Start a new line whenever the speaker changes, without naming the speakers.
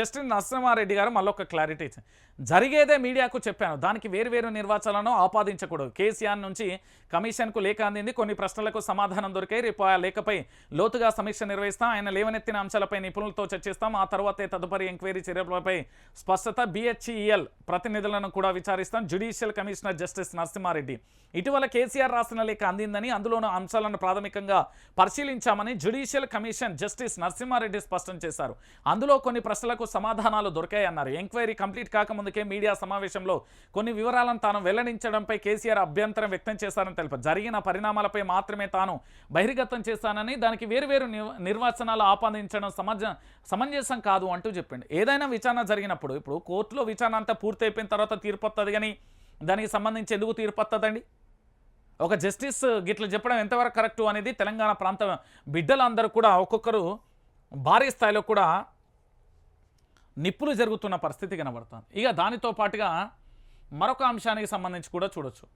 Justice Narasimha Reddy గారు మళ్ళొక clarity ఇచ్చారు. జరిగేదే మీడియాకు చెప్పాను. దానికి వేరు వేరు నిర్వాచనలను ఆపాదించకూడదు. కేసీఆర్ నుంచి కమిషన్కు లేఖ అందింది. కొన్ని ప్రశ్నలకు సమాధానం దొరికాయి. రేపు ఆ లేఖపై లోతుగా సమీక్ష నిర్వహిస్తాం. ఆయన లేవనెత్తిన అంశాలపై నిపుణులతో చర్చిస్తాం. ఆ తర్వాతే తదుపరి ఎంక్వైరీ చర్యలపై స్పష్టత. బిహెచ్ఈఎల్ ప్రతినిధులను కూడా విచారిస్తాం. Judicial commissioner justice Narasimha Reddy. ఇటీవల కేసీఆర్ రాసిన లేఖ అందిందని అందులోని అంశాలను ప్రాథమికంగా పరిశీలించామని జ్యుడిషియల్ కమిషన్ జస్టిస్ నరసింహారెడ్డి స్పష్టం చేశారు. అందులో కొన్ని ప్రశ్నలకు సమాధానాలు దొరికాయన్నారు. ఎంక్వైరీ కంప్లీట్ కాకముందుకే మీడియా సమావేశంలో కొన్ని వివరాలను తాను వెల్లడించడంపై కేసీఆర్ అభ్యంతరం వ్యక్తం చేశారని తెలిపారు. జరిగిన పరిణామాలపై మాత్రమే తాను బహిర్గతం చేశానని దానికి వేరువేరు నిర్- నిర్వచనాలు ఆపాదించడం సమంజ సమంజసం కాదు అంటూ చెప్పిండు. ఏదైనా విచారణ జరిగినప్పుడు ఇప్పుడు కోర్టులో విచారణ అంతా పూర్తయిపోయిన తర్వాత తీర్పు వస్తుంది కానీ దానికి సంబంధించి ఎందుకు తీర్పు వస్తుందండి ఒక జస్టిస్ గిట్ల చెప్పడం ఎంతవరకు కరెక్టు అనేది తెలంగాణ ప్రాంత బిడ్డలందరూ కూడా ఒక్కొక్కరు భారీ స్థాయిలో కూడా నిప్పులు జరుగుతున్న పరిస్థితి కనబడుతుంది. ఇక దానితో పాటుగా మరొక అంశానికి సంబంధించి కూడా చూడొచ్చు.